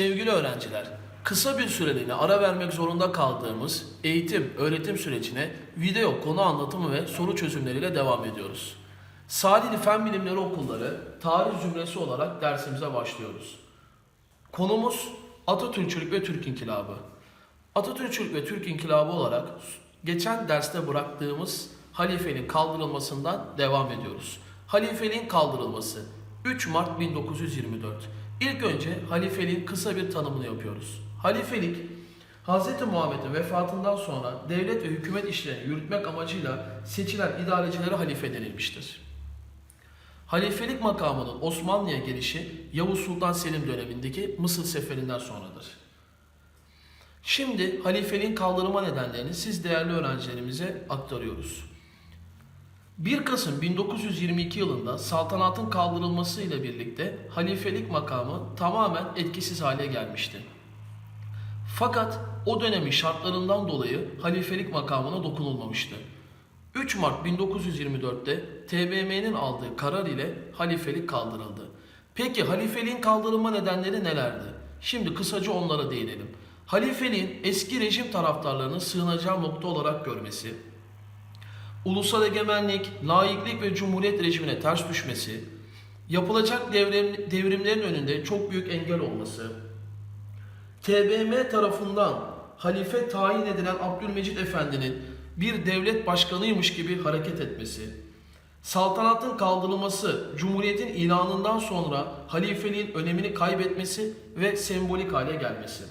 Sevgili öğrenciler, kısa bir süreliğine ara vermek zorunda kaldığımız eğitim, öğretim sürecine video konu anlatımı ve soru çözümleriyle devam ediyoruz. Salihli Fen Bilimleri Okulları tarih zümresi olarak dersimize başlıyoruz. Konumuz Atatürkçülük ve Türk İnkılabı. Atatürkçülük ve Türk İnkılabı olarak geçen derste bıraktığımız halifeliğin kaldırılmasından devam ediyoruz. Halifeliğin kaldırılması 3 Mart 1924. İlk önce halifeliğin kısa bir tanımını yapıyoruz. Halifelik Hz. Muhammed'in vefatından sonra devlet ve hükümet işlerini yürütmek amacıyla seçilen idarecilere halife denilmiştir. Halifelik makamının Osmanlı'ya gelişi Yavuz Sultan Selim dönemindeki Mısır seferinden sonradır. Şimdi halifeliğin kaldırılma nedenlerini siz değerli öğrencilerimize aktarıyoruz. 1 Kasım 1922 yılında saltanatın kaldırılması ile birlikte halifelik makamı tamamen etkisiz hale gelmişti. Fakat o dönemin şartlarından dolayı halifelik makamına dokunulmamıştı. 3 Mart 1924'te TBMM'nin aldığı karar ile halifelik kaldırıldı. Peki halifeliğin kaldırılma nedenleri nelerdi? Şimdi kısaca onlara değinelim. Halifeliğin eski rejim taraftarlarının sığınacağı nokta olarak görmesi, ulusal egemenlik, laiklik ve cumhuriyet rejimine ters düşmesi, yapılacak devrim, devrimlerin önünde çok büyük engel olması, TBMM tarafından halife tayin edilen Abdülmecit Efendi'nin bir devlet başkanıymış gibi hareket etmesi, saltanatın kaldırılması, cumhuriyetin ilanından sonra halifeliğin önemini kaybetmesi ve sembolik hale gelmesi.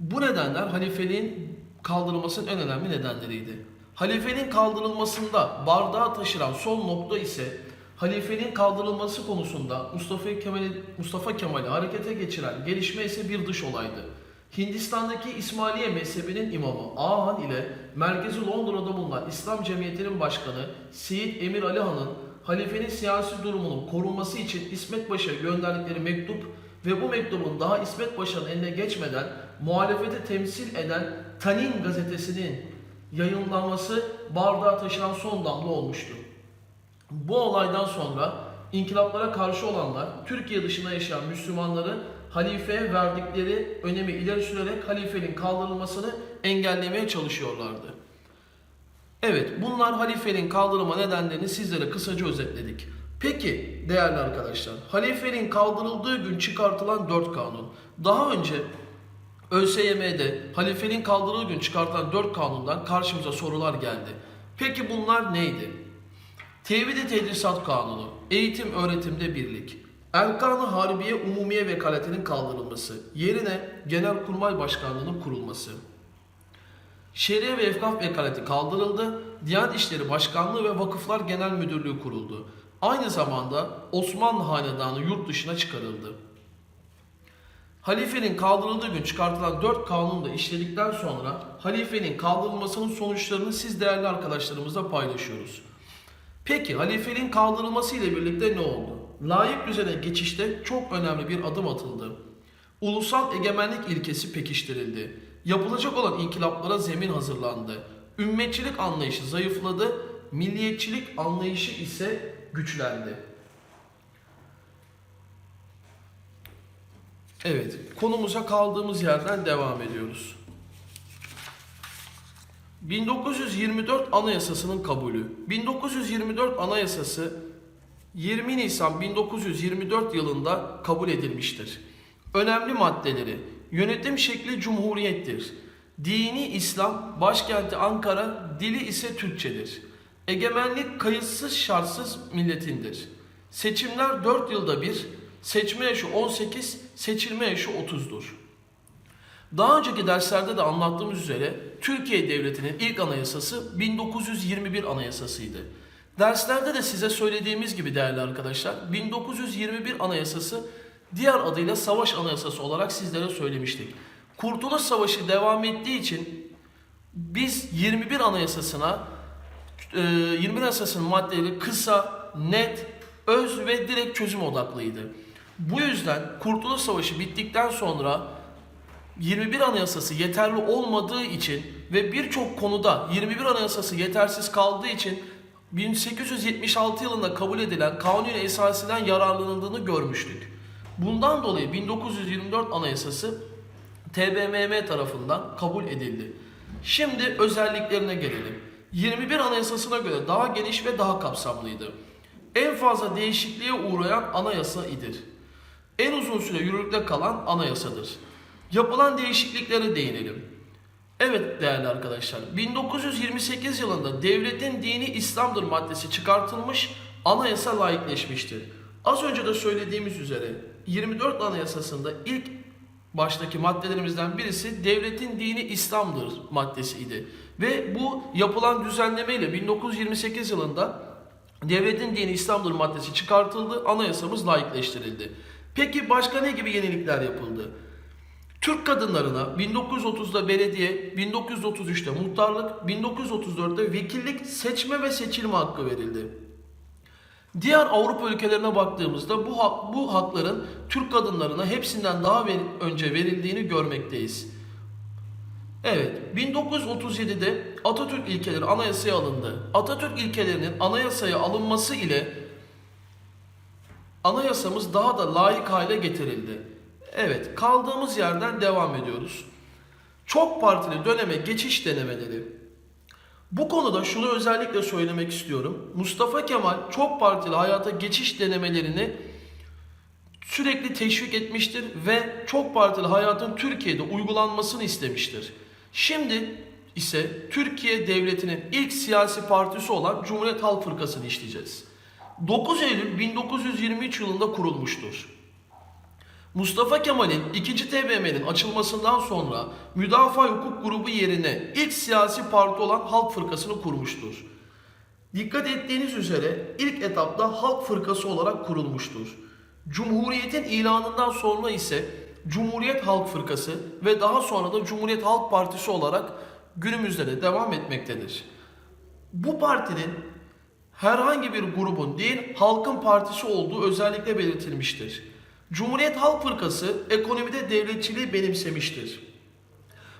Bu nedenler halifeliğin kaldırılmasının en önemli nedenleriydi. Halifeliğin kaldırılmasında bardağı taşıran son nokta ise halifeliğin kaldırılması konusunda Mustafa Kemal'i Mustafa Kemal'i harekete geçiren gelişme ise bir dış olaydı. Hindistan'daki İsmailiye mezhebinin imamı Ahan ile merkezi Londra'da bulunan İslam Cemiyeti'nin başkanı Seyit Emir Ali Han'ın halifenin siyasi durumunun korunması için İsmet Paşa'ya gönderdikleri mektup ve bu mektubun daha İsmet Paşa'nın eline geçmeden muhalefeti temsil eden Tanin gazetesinin yayınlanması bardağı taşıran son damla olmuştu. Bu olaydan sonra inkılaplara karşı olanlar Türkiye dışında yaşayan Müslümanları halifeye verdikleri önemi ileri sürerek halifenin kaldırılmasını engellemeye çalışıyorlardı. Evet bunlar halifenin kaldırılma nedenlerini sizlere kısaca özetledik. Peki değerli arkadaşlar halifenin kaldırıldığı gün çıkartılan 4 kanun. Daha önce ÖSYM'de halifenin kaldırıldığı gün çıkartılan 4 kanundan karşımıza sorular geldi. Peki bunlar neydi? Tevhid-i Tedrisat Kanunu, eğitim öğretimde birlik, Erkan-ı Harbiye Umumiye Vekaletinin kaldırılması, yerine Genelkurmay Başkanlığı'nın kurulması. Şeriye ve Efkaf Vekaleti kaldırıldı, Diyanet İşleri Başkanlığı ve Vakıflar Genel Müdürlüğü kuruldu. Aynı zamanda Osmanlı Hanedanı yurt dışına çıkarıldı. Halifenin kaldırıldığı gün çıkartılan 4 kanunu da işledikten sonra halifenin kaldırılmasının sonuçlarını siz değerli arkadaşlarımızla paylaşıyoruz. Peki halifeliğin kaldırılması ile birlikte ne oldu? Layık düzene geçişte çok önemli bir adım atıldı. Ulusal egemenlik ilkesi pekiştirildi. Yapılacak olan inkılaplara zemin hazırlandı. Ümmetçilik anlayışı zayıfladı, milliyetçilik anlayışı ise güçlendi. Evet, konumuza kaldığımız yerden devam ediyoruz. 1924 Anayasası'nın kabulü. 1924 Anayasası 20 Nisan 1924 yılında kabul edilmiştir. Önemli maddeleri yönetim şekli cumhuriyettir. Dini İslam, başkenti Ankara, dili ise Türkçedir. Egemenlik kayıtsız şartsız milletindir. Seçimler 4 yılda bir, seçme yaşı 18, seçilme yaşı 30'dur. Daha önceki derslerde de anlattığımız üzere Türkiye Devleti'nin ilk anayasası 1921 anayasasıydı. Derslerde de size söylediğimiz gibi değerli arkadaşlar 1921 anayasası diğer adıyla savaş anayasası olarak sizlere söylemiştik. Kurtuluş Savaşı devam ettiği için biz 21 anayasasına e, 21 anayasasının maddeleri kısa, net, öz ve direkt çözüm odaklıydı. Bu yüzden Kurtuluş Savaşı bittikten sonra 21 Anayasası yeterli olmadığı için ve birçok konuda 21 Anayasası yetersiz kaldığı için 1876 yılında kabul edilen Kanuni Esasi'den yararlanıldığını görmüştük. Bundan dolayı 1924 Anayasası TBMM tarafından kabul edildi. Şimdi özelliklerine gelelim. 21 Anayasasına göre daha geniş ve daha kapsamlıydı. En fazla değişikliğe uğrayan anayasa idir. En uzun süre yürürlükte kalan anayasadır. Yapılan değişikliklere değinelim. Evet değerli arkadaşlar, 1928 yılında devletin dini İslam'dır maddesi çıkartılmış, anayasa layıkleşmiştir. Az önce de söylediğimiz üzere 24 Anayasası'nda ilk baştaki maddelerimizden birisi devletin dini İslam'dır maddesiydi. Ve bu yapılan düzenlemeyle 1928 yılında devletin dini İslam'dır maddesi çıkartıldı, anayasamız layıkleştirildi. Peki başka ne gibi yenilikler yapıldı? Türk kadınlarına 1930'da belediye, 1933'te muhtarlık, 1934'te vekillik, seçme ve seçilme hakkı verildi. Diğer Avrupa ülkelerine baktığımızda bu hak, bu hakların Türk kadınlarına hepsinden daha ver- önce verildiğini görmekteyiz. Evet, 1937'de Atatürk ilkeleri anayasaya alındı. Atatürk ilkelerinin anayasaya alınması ile anayasamız daha da layık hale getirildi. Evet, kaldığımız yerden devam ediyoruz. Çok partili döneme geçiş denemeleri. Bu konuda şunu özellikle söylemek istiyorum. Mustafa Kemal çok partili hayata geçiş denemelerini sürekli teşvik etmiştir ve çok partili hayatın Türkiye'de uygulanmasını istemiştir. Şimdi ise Türkiye Devleti'nin ilk siyasi partisi olan Cumhuriyet Halk Fırkası'nı işleyeceğiz. 9 Eylül 1923 yılında kurulmuştur. Mustafa Kemal'in 2. TBMM'nin açılmasından sonra Müdafaa Hukuk Grubu yerine ilk siyasi parti olan Halk Fırkası'nı kurmuştur. Dikkat ettiğiniz üzere ilk etapta Halk Fırkası olarak kurulmuştur. Cumhuriyetin ilanından sonra ise Cumhuriyet Halk Fırkası ve daha sonra da Cumhuriyet Halk Partisi olarak günümüzde de devam etmektedir. Bu partinin herhangi bir grubun değil halkın partisi olduğu özellikle belirtilmiştir. Cumhuriyet Halk Fırkası ekonomide devletçiliği benimsemiştir.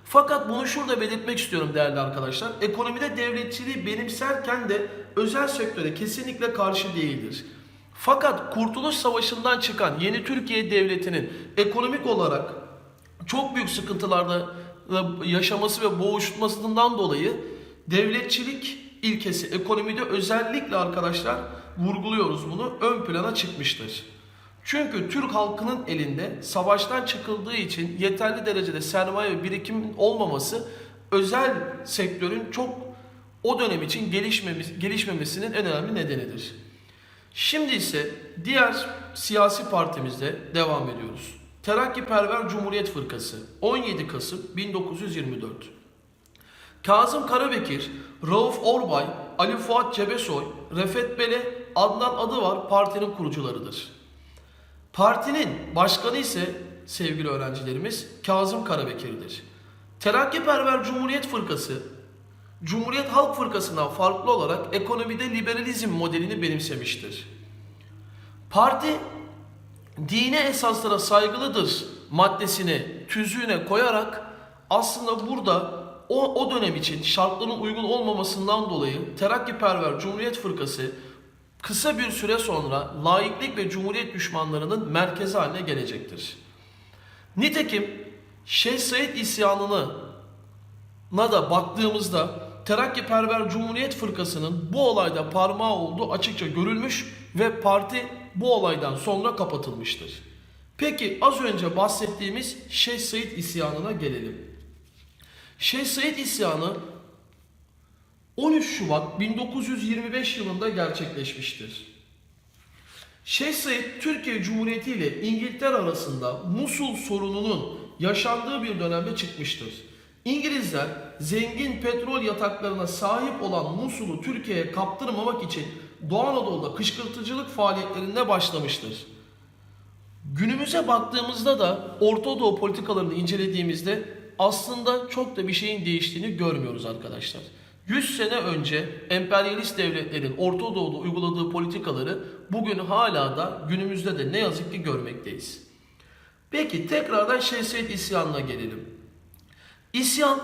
Fakat bunu şurada belirtmek istiyorum değerli arkadaşlar. Ekonomide devletçiliği benimserken de özel sektöre kesinlikle karşı değildir. Fakat Kurtuluş Savaşı'ndan çıkan yeni Türkiye Devleti'nin ekonomik olarak çok büyük sıkıntılarda yaşaması ve boğuşmasından dolayı devletçilik ilkesi ekonomide özellikle arkadaşlar vurguluyoruz bunu ön plana çıkmıştır. Çünkü Türk halkının elinde savaştan çıkıldığı için yeterli derecede sermaye ve birikimin olmaması özel sektörün çok o dönem için gelişmemesi, gelişmemesinin en önemli nedenidir. Şimdi ise diğer siyasi partimizde devam ediyoruz. Terakkiperver Cumhuriyet Fırkası 17 Kasım 1924 Kazım Karabekir, Rauf Orbay, Ali Fuat Cebesoy, Refet Bele, Adnan Adıvar partinin kurucularıdır. Partinin başkanı ise sevgili öğrencilerimiz Kazım Karabekir'dir. Terakkiperver Cumhuriyet Fırkası, Cumhuriyet Halk Fırkası'ndan farklı olarak ekonomide liberalizm modelini benimsemiştir. Parti dine esaslara saygılıdır maddesini tüzüğüne koyarak aslında burada o, o dönem için şartların uygun olmamasından dolayı Terakkiperver Cumhuriyet Fırkası kısa bir süre sonra laiklik ve cumhuriyet düşmanlarının merkezi haline gelecektir. Nitekim Şeyh Said isyanına da baktığımızda Terakkiperver Cumhuriyet Fırkası'nın bu olayda parmağı olduğu açıkça görülmüş ve parti bu olaydan sonra kapatılmıştır. Peki az önce bahsettiğimiz Şeyh Said isyanına gelelim. Şeyh Said isyanı 13 Şubat 1925 yılında gerçekleşmiştir. Şeyh Said Türkiye Cumhuriyeti ile İngiltere arasında Musul sorununun yaşandığı bir dönemde çıkmıştır. İngilizler zengin petrol yataklarına sahip olan Musul'u Türkiye'ye kaptırmamak için Doğu Anadolu'da kışkırtıcılık faaliyetlerine başlamıştır. Günümüze baktığımızda da Orta Doğu politikalarını incelediğimizde aslında çok da bir şeyin değiştiğini görmüyoruz arkadaşlar. 100 sene önce emperyalist devletlerin Orta Doğu'da uyguladığı politikaları bugün hala da günümüzde de ne yazık ki görmekteyiz. Peki tekrardan Şehzeyt isyanına gelelim. İsyan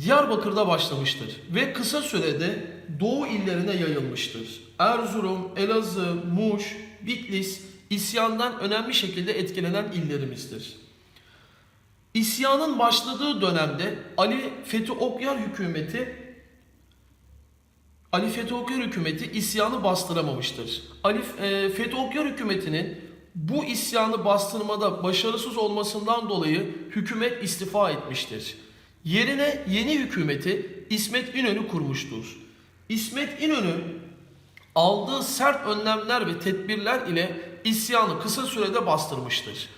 Diyarbakır'da başlamıştır ve kısa sürede Doğu illerine yayılmıştır. Erzurum, Elazığ, Muş, Bitlis, isyandan önemli şekilde etkilenen illerimizdir. İsyanın başladığı dönemde Ali Fethi Okyar hükümeti Ali Fethi Okyar hükümeti isyanı bastıramamıştır. Ali e, Fethi Okyar hükümetinin bu isyanı bastırmada başarısız olmasından dolayı hükümet istifa etmiştir. Yerine yeni hükümeti İsmet İnönü kurmuştur. İsmet İnönü aldığı sert önlemler ve tedbirler ile isyanı kısa sürede bastırmıştır.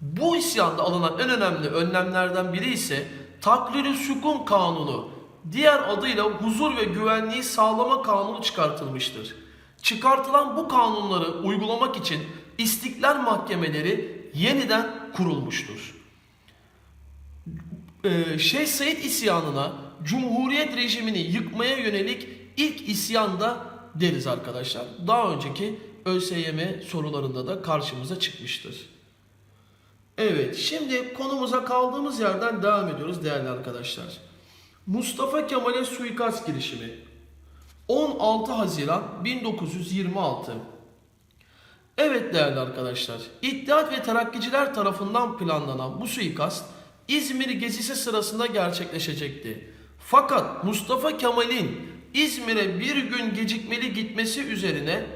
Bu isyanda alınan en önemli önlemlerden biri ise takrir sükun kanunu, diğer adıyla huzur ve güvenliği sağlama kanunu çıkartılmıştır. Çıkartılan bu kanunları uygulamak için istiklal mahkemeleri yeniden kurulmuştur. Ee, Şeyh Said isyanına Cumhuriyet rejimini yıkmaya yönelik ilk isyan da deriz arkadaşlar. Daha önceki ÖSYM sorularında da karşımıza çıkmıştır. Evet, şimdi konumuza kaldığımız yerden devam ediyoruz değerli arkadaşlar. Mustafa Kemal'e suikast girişimi 16 Haziran 1926 Evet değerli arkadaşlar, İttihat ve Terakkiciler tarafından planlanan bu suikast İzmir gezisi sırasında gerçekleşecekti. Fakat Mustafa Kemal'in İzmir'e bir gün gecikmeli gitmesi üzerine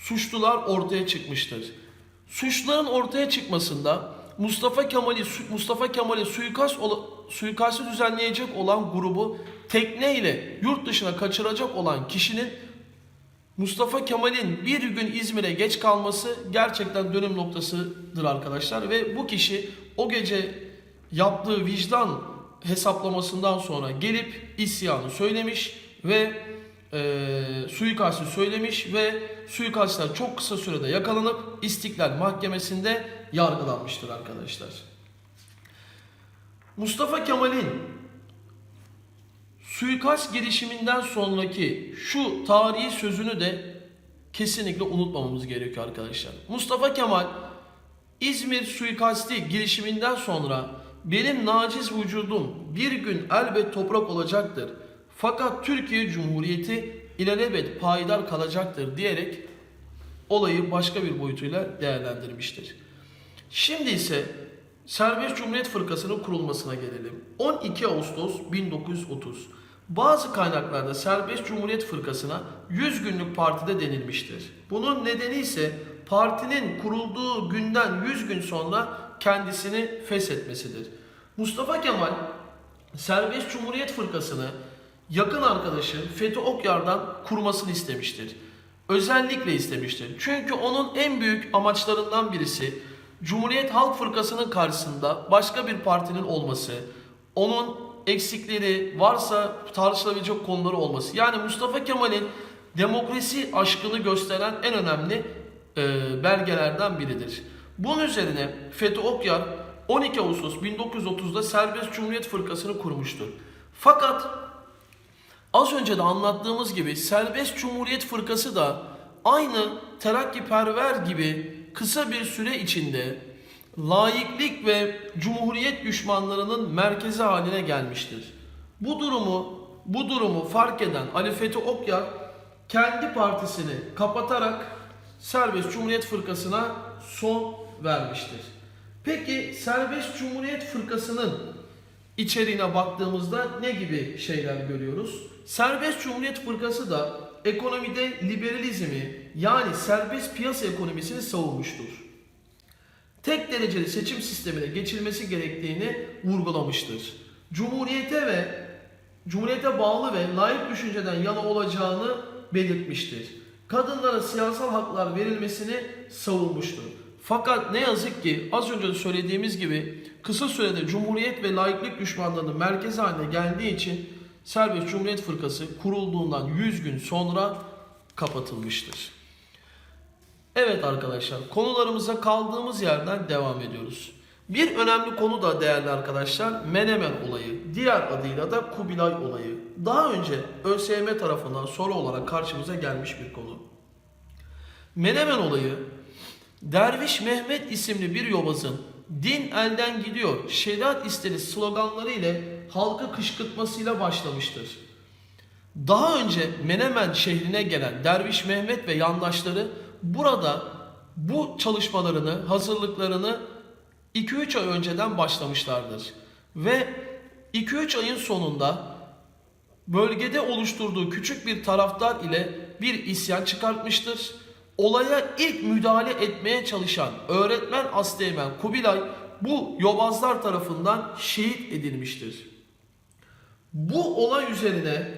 suçlular ortaya çıkmıştır. Suçların ortaya çıkmasında Mustafa Kemal'i Mustafa Kemal'i suikast suikastı düzenleyecek olan grubu tekneyle yurt dışına kaçıracak olan kişinin Mustafa Kemal'in bir gün İzmir'e geç kalması gerçekten dönüm noktasıdır arkadaşlar ve bu kişi o gece yaptığı vicdan hesaplamasından sonra gelip isyanı söylemiş ve e, suikastı söylemiş ve suikastler çok kısa sürede yakalanıp İstiklal Mahkemesi'nde yargılanmıştır arkadaşlar. Mustafa Kemal'in suikast girişiminden sonraki şu tarihi sözünü de kesinlikle unutmamamız gerekiyor arkadaşlar. Mustafa Kemal İzmir suikasti girişiminden sonra benim naciz vücudum bir gün elbet toprak olacaktır. Fakat Türkiye Cumhuriyeti ilelebet payidar kalacaktır diyerek olayı başka bir boyutuyla değerlendirmiştir. Şimdi ise Serbest Cumhuriyet Fırkası'nın kurulmasına gelelim. 12 Ağustos 1930. Bazı kaynaklarda Serbest Cumhuriyet Fırkası'na 100 günlük partide denilmiştir. Bunun nedeni ise partinin kurulduğu günden 100 gün sonra kendisini feshetmesidir. Mustafa Kemal Serbest Cumhuriyet Fırkası'nı yakın arkadaşı Fethi Okyar'dan kurmasını istemiştir. Özellikle istemiştir. Çünkü onun en büyük amaçlarından birisi Cumhuriyet Halk Fırkası'nın karşısında başka bir partinin olması, onun eksikleri varsa tartışılabilecek konuları olması. Yani Mustafa Kemal'in demokrasi aşkını gösteren en önemli e, belgelerden biridir. Bunun üzerine Fethi Okyar 12 Ağustos 1930'da Serbest Cumhuriyet Fırkası'nı kurmuştur. Fakat az önce de anlattığımız gibi Serbest Cumhuriyet Fırkası da aynı terakkiperver gibi kısa bir süre içinde laiklik ve cumhuriyet düşmanlarının merkezi haline gelmiştir. Bu durumu bu durumu fark eden Ali Fethi Okyar kendi partisini kapatarak Serbest Cumhuriyet Fırkası'na son vermiştir. Peki Serbest Cumhuriyet Fırkası'nın içeriğine baktığımızda ne gibi şeyler görüyoruz? Serbest Cumhuriyet Fırkası da ekonomide liberalizmi yani serbest piyasa ekonomisini savunmuştur. Tek dereceli seçim sistemine geçilmesi gerektiğini vurgulamıştır. Cumhuriyete ve Cumhuriyete bağlı ve layık düşünceden yana olacağını belirtmiştir. Kadınlara siyasal haklar verilmesini savunmuştur. Fakat ne yazık ki az önce söylediğimiz gibi kısa sürede Cumhuriyet ve laiklik düşmanlarının merkezi haline geldiği için Serbest Cumhuriyet Fırkası kurulduğundan 100 gün sonra kapatılmıştır. Evet arkadaşlar konularımıza kaldığımız yerden devam ediyoruz. Bir önemli konu da değerli arkadaşlar Menemen olayı. Diğer adıyla da Kubilay olayı. Daha önce ÖSYM tarafından soru olarak karşımıza gelmiş bir konu. Menemen olayı Derviş Mehmet isimli bir yobazın din elden gidiyor, şeriat isteriz sloganları ile halkı kışkırtmasıyla başlamıştır. Daha önce Menemen şehrine gelen Derviş Mehmet ve yandaşları burada bu çalışmalarını, hazırlıklarını 2-3 ay önceden başlamışlardır. Ve 2-3 ayın sonunda bölgede oluşturduğu küçük bir taraftar ile bir isyan çıkartmıştır. Olaya ilk müdahale etmeye çalışan öğretmen Asteğmen Kubilay bu yobazlar tarafından şehit edilmiştir. Bu olay üzerine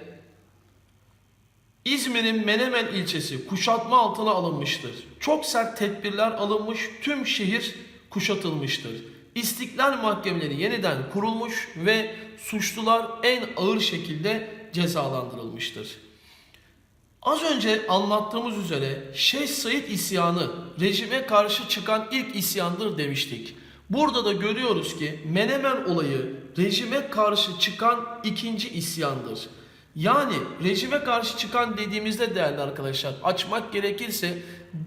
İzmir'in Menemen ilçesi kuşatma altına alınmıştır. Çok sert tedbirler alınmış, tüm şehir kuşatılmıştır. İstiklal mahkemeleri yeniden kurulmuş ve suçlular en ağır şekilde cezalandırılmıştır. Az önce anlattığımız üzere Şeyh Said isyanı rejime karşı çıkan ilk isyandır demiştik. Burada da görüyoruz ki Menemen olayı rejime karşı çıkan ikinci isyandır. Yani rejime karşı çıkan dediğimizde değerli arkadaşlar açmak gerekirse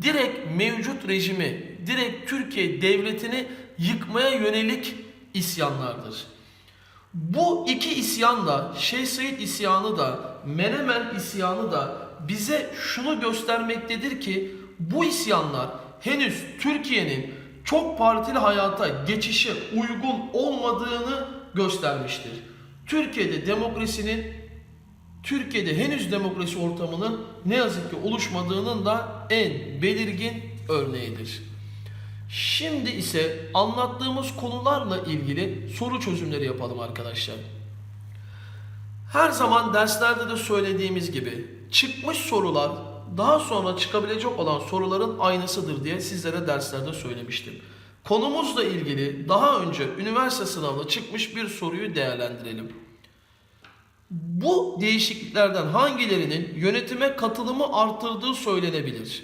direkt mevcut rejimi, direkt Türkiye devletini yıkmaya yönelik isyanlardır. Bu iki isyan da Şeyh Said isyanı da Menemen isyanı da bize şunu göstermektedir ki bu isyanlar henüz Türkiye'nin çok partili hayata geçişe uygun olmadığını göstermiştir. Türkiye'de demokrasinin Türkiye'de henüz demokrasi ortamının ne yazık ki oluşmadığının da en belirgin örneğidir. Şimdi ise anlattığımız konularla ilgili soru çözümleri yapalım arkadaşlar. Her zaman derslerde de söylediğimiz gibi çıkmış sorular daha sonra çıkabilecek olan soruların aynısıdır diye sizlere derslerde söylemiştim. Konumuzla ilgili daha önce üniversite sınavında çıkmış bir soruyu değerlendirelim. Bu değişikliklerden hangilerinin yönetime katılımı arttırdığı söylenebilir?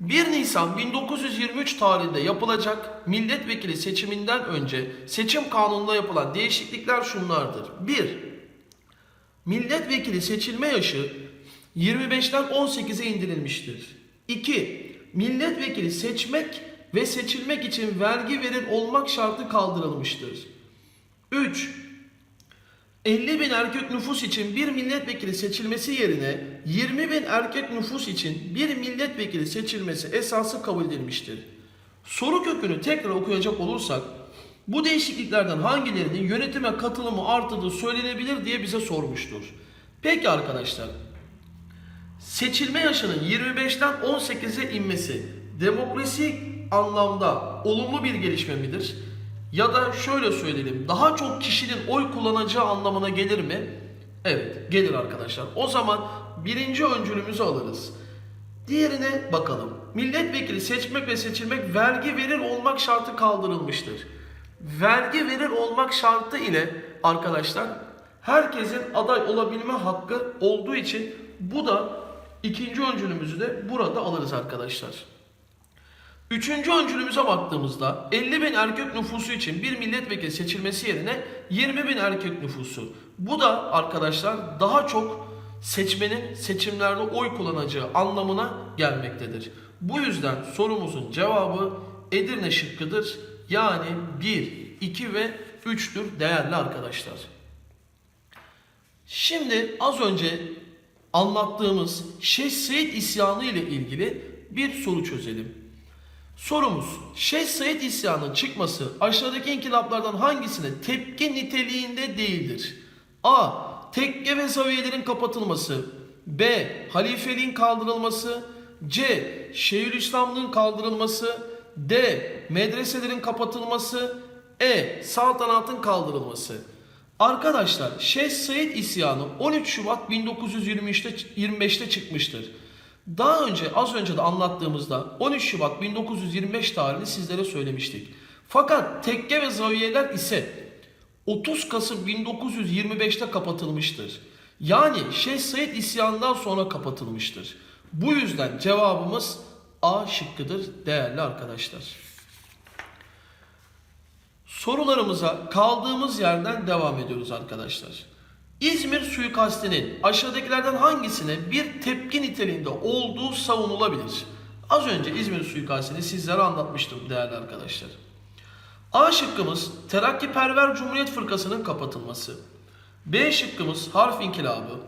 1 Nisan 1923 tarihinde yapılacak milletvekili seçiminden önce seçim kanununda yapılan değişiklikler şunlardır. 1. Milletvekili seçilme yaşı 25'ten 18'e indirilmiştir. 2. Milletvekili seçmek ve seçilmek için vergi verir olmak şartı kaldırılmıştır. 3. 50 bin erkek nüfus için bir milletvekili seçilmesi yerine 20 bin erkek nüfus için bir milletvekili seçilmesi esası kabul edilmiştir. Soru kökünü tekrar okuyacak olursak bu değişikliklerden hangilerinin yönetime katılımı arttırdığı söylenebilir diye bize sormuştur. Peki arkadaşlar seçilme yaşının 25'ten 18'e inmesi demokrasi anlamda olumlu bir gelişme midir? Ya da şöyle söyleyelim, daha çok kişinin oy kullanacağı anlamına gelir mi? Evet, gelir arkadaşlar. O zaman birinci öncülümüzü alırız. Diğerine bakalım. Milletvekili seçmek ve seçilmek vergi verir olmak şartı kaldırılmıştır. Vergi verir olmak şartı ile arkadaşlar herkesin aday olabilme hakkı olduğu için bu da ikinci öncülümüzü de burada alırız arkadaşlar. Üçüncü öncülümüze baktığımızda 50 bin erkek nüfusu için bir milletvekili seçilmesi yerine 20 bin erkek nüfusu. Bu da arkadaşlar daha çok seçmenin seçimlerde oy kullanacağı anlamına gelmektedir. Bu yüzden sorumuzun cevabı Edirne şıkkıdır. Yani 1, 2 ve 3'tür değerli arkadaşlar. Şimdi az önce anlattığımız Şeyh Said isyanı ile ilgili bir soru çözelim. Sorumuz, Şeyh Said isyanının çıkması aşağıdaki inkılaplardan hangisine tepki niteliğinde değildir? A. Tekke ve zaviyelerin kapatılması. B. Halifeliğin kaldırılması. C. Şeyhülislamlığın kaldırılması. D. Medreselerin kapatılması. E. Saltanatın kaldırılması. Arkadaşlar Şeyh Said isyanı 13 Şubat 1923'te 25'te çıkmıştır. Daha önce az önce de anlattığımızda 13 Şubat 1925 tarihini sizlere söylemiştik. Fakat tekke ve zaviyeler ise 30 Kasım 1925'te kapatılmıştır. Yani Şeyh Said isyanından sonra kapatılmıştır. Bu yüzden cevabımız A şıkkıdır değerli arkadaşlar. Sorularımıza kaldığımız yerden devam ediyoruz arkadaşlar. İzmir suikastinin aşağıdakilerden hangisine bir tepki niteliğinde olduğu savunulabilir? Az önce İzmir suikastini sizlere anlatmıştım değerli arkadaşlar. A şıkkımız Terakkiperver Cumhuriyet Fırkası'nın kapatılması. B şıkkımız harf inkılabı.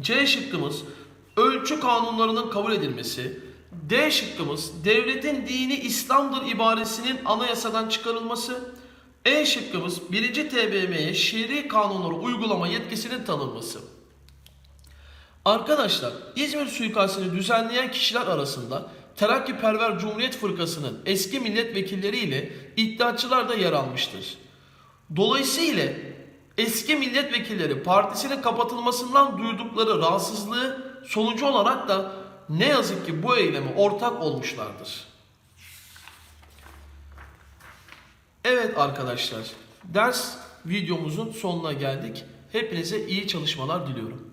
C şıkkımız ölçü kanunlarının kabul edilmesi. D şıkkımız devletin dini İslam'dır ibaresinin anayasadan çıkarılması. E şıkkımız 1. TBMM'ye şer'i kanunları uygulama yetkisinin tanınması. Arkadaşlar İzmir suikastini düzenleyen kişiler arasında Terakkiperver Cumhuriyet Fırkası'nın eski milletvekilleri ile iddiaçılar da yer almıştır. Dolayısıyla eski milletvekilleri partisinin kapatılmasından duydukları rahatsızlığı sonucu olarak da ne yazık ki bu eyleme ortak olmuşlardır. Evet arkadaşlar, ders videomuzun sonuna geldik. Hepinize iyi çalışmalar diliyorum.